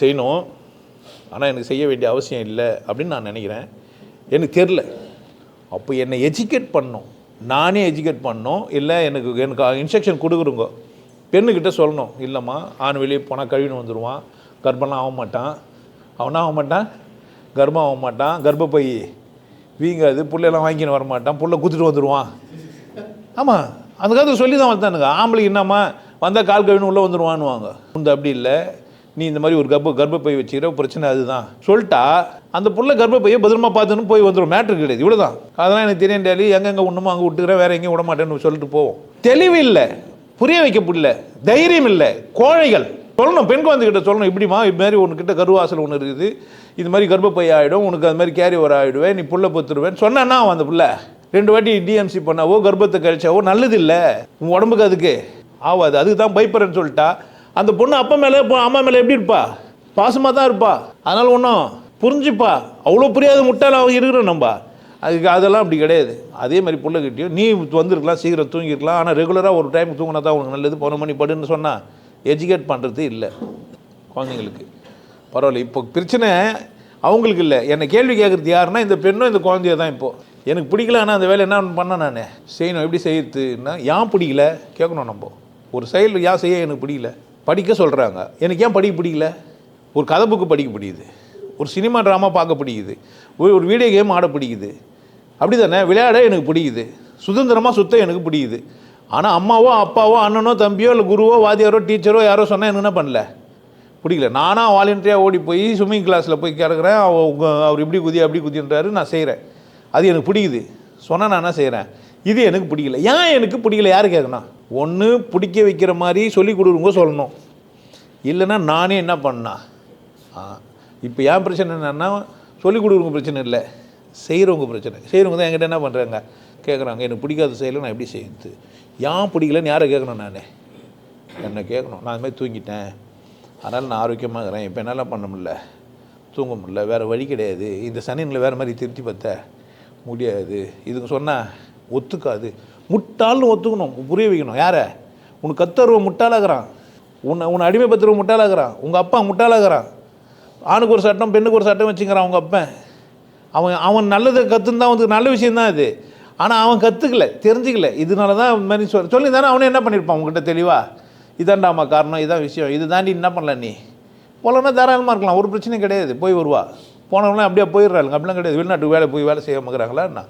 செய்யணும். ஆனால் எனக்கு செய்ய வேண்டிய அவசியம் இல்லை அப்படின்னு நான் நினைக்கிறேன். எனக்கு தெரில அப்போ என்னை எஜுகேட் பண்ணும். நானே எஜுகேட் பண்ணோம். இல்லை எனக்கு எனக்கு இன்ஸ்ட்ரக்ஷன் கொடுக்குறோங்க பெண்ணுக்கிட்ட சொல்லணும். இல்லைம்மா ஆண் வெளியே போனால் கழுவின்னு வந்துடுவான் கர்ப்பம்லாம் ஆக மாட்டான். அவனா ஆக மாட்டான்? கர்ப்பம் ஆக மாட்டான். கர்ப்பப்பை வீங்காது புள்ளையெல்லாம் வாங்கின்னு வர மாட்டான். புள்ள குத்துட்டு வந்துடுவான் ஆமாம் அந்த காலத்தில் சொல்லி தான் வந்தானுங்க ஆம்பளைக்கு என்னம்மா வந்தால் கால் கழுவின்னு உள்ளே வந்துடுவான்னுவாங்க இந்த அப்படி இல்லை. நீ இந்த மாதிரி ஒரு கர்ப்ப கர்ப்பப்பை வச்சுக்கிற பிரச்சனை அதுதான். சொல்லிட்டா அந்த புள்ள கர்ப்பப்பையை பத்திரமா பார்த்துன்னு போய் வந்துடும் மேட்ரு கிடையாது. இவ்வளோதான் அதெல்லாம் எனக்கு தெரியும் டேலி. எங்கெங்கே ஒன்றுமோ அங்கே விட்டுக்கிறேன். வேற எங்கேயும் விட மாட்டேன்னு சொல்லிட்டு போவோம். தெளிவு இல்லை புரிய வைக்க முடியல. தைரியம் இல்லை. கோழைகள். சொல்லணும். பெண் குழந்தைகிட்ட சொல்லணும். இப்படிமா இது மாதிரி உன்கிட்ட கருவாசல் ஒன்று இருக்குது. இது மாதிரி கர்ப்பப்பை ஆகிடும் உனக்கு அது மாதிரி கேரி ஓவர் ஆகிடுவேன் நீ புள்ள பொத்துருவேன் சொன்னா அந்த புள்ள. ரெண்டு வாட்டி டிஎம்சி பண்ணாவோ கர்ப்பத்தை கழிச்சாவோ நல்லது இல்லை. உன் உடம்புக்கு அதுக்கு. ஆகாது அதுக்கு தான் பயப்படுறேன்னு சொல்லிட்டா. அந்த பொண்ணு அப்பா மேலே அம்மா மேலே எப்படி இருப்பா? பாசமாக தான் இருப்பா. அதனால் ஒன்றும் புரிஞ்சுப்பா. அவ்வளோ புரியாத முட்டாள் அவங்க இருக்கிறோம் நம்ம. அதுக்கு அதெல்லாம் அப்படி கிடையாது. அதே மாதிரி பிள்ளைகிட்டையும் நீ வந்திருக்கலாம் சீக்கிரம் தூங்கிருக்கலாம். ஆனால் ரெகுலராக ஒரு டைம் தூங்கினா தான் உனக்கு நல்லது. பன்னெண்டு மணி படுன்னு சொன்னால் எஜுகேட் பண்ணுறது இல்லை. குழந்தைங்களுக்கு. பரவாயில்ல. இப்போ பிரச்சனை அவங்களுக்கு இல்லை. என்னை கேள்வி கேட்குறது யாருன்னா இந்த பெண்ணும் இந்த குழந்தைய தான் இப்போது எனக்கு பிடிக்கல ஆனால் அந்த வேலை என்ன பண்ண நான்? செய்யணும். எப்படி செய்யறதுன்னா ஏன் பிடிக்கல? கேட்கணும் நம்ம. ஒரு செயல் ஏன் செய்ய எனக்கு பிடிக்கல? படிக்க சொல்கிறாங்க எனக்கு ஏன் படிக்க பிடிக்கல? ஒரு கதை புக்கு படிக்க பிடிக்குது. ஒரு சினிமா ட்ராமா பார்க்க பிடிக்குது. ஒரு ஒரு வீடியோ கேம் ஆட பிடிக்குது. அப்படி தானே விளையாட எனக்கு பிடிக்குது. சுதந்திரமாக சுத்த எனக்கு பிடிக்குது. ஆனால் அம்மாவோ அப்பாவோ அண்ணனோ தம்பியோ இல்லை குருவோ வாத்தியாரோ டீச்சரோ யாரோ சொன்னால் எனக்கு என்ன பண்ணல? பிடிக்கல. நானாக வாலண்டியாக ஓடி போய் ஸ்விம்மிங் கிளாஸில் போய் கிடக்குறேன். அவர் இப்படி குதி அப்படி குதின்றாரு. நான் செய்கிறேன் அது எனக்கு பிடிக்குது. சொன்னால் நான் என்ன செய்கிறேன் இது எனக்கு பிடிக்கல. ஏன் எனக்கு பிடிக்கல? யார் கேட்கணும் ஒன்று பிடிக்க வைக்கிற மாதிரி சொல்லி கொடுக்குறவங்க சொல்லணும். இல்லைன்னா நானே என்ன பண்ணா? ஆ இப்போ ஏன் பிரச்சனை என்னென்னா சொல்லி கொடுக்குறவங்க பிரச்சனை இல்லை. செய்கிறவங்க பிரச்சனை. செய்கிறவங்க தான் என்கிட்ட என்ன பண்ணுறாங்க கேட்குறாங்க எனக்கு பிடிக்காத செயலை நான் எப்படி செய்யுது ஏன் பிடிக்கலன்னு யாரை கேட்கணும் நான்? என்னை கேட்கணும் நான் இது மாதிரி தூங்கிட்டேன். அதனால் நான் ஆரோக்கியமாக இருக்கிறேன். இப்போ என்னால் பண்ண முடில தூங்க முடில வேறு வழி கிடையாது. இந்த சனியில் வேறு மாதிரி திருத்தி பார்த்த முடியாது. இதுக்கு சொன்னால் ஒத்துக்காது. முட்டாள்னு ஒத்துக்கணும். புரிய வைக்கணும். யாரை? உனக்கு கத்தருவ முட்டாளாகிறான் உன்னை உன்னை அடிமைப்படுத்துறவ முட்டாளாகிறான் உங்கள் அப்பா முட்டாளாகிறான் ஆணுக்கு ஒரு சட்டம் பெண்ணுக்கு ஒரு சட்டம் வச்சுக்கிறான் அவங்க அப்பன். அவன் அவன் நல்லதை கற்றுந்தான் தான் வந்து நல்ல விஷயந்தான் இது ஆனால் அவன் கற்றுக்கல தெரிஞ்சுக்கல. இதனால தான் இந்த மாதிரி சொல் சொல்லி தானே அவனே என்ன பண்ணியிருப்பான் உங்ககிட்ட தெளிவாக இதாண்டாமா காரணம் இதான் விஷயம். இது தாண்டி என்ன பண்ணல நீ? போலன்னா தாராளமாக இருக்கலாம். ஒரு பிரச்சனையும் கிடையாது. போய் வருவா. போனவங்களாம் அப்படியே போயிடுறாங்க அப்படிலாம் கிடையாது. வெளிநாட்டுக்கு வேலை போய் வேலை செய்ய இருக்கிறாங்களா என்ன?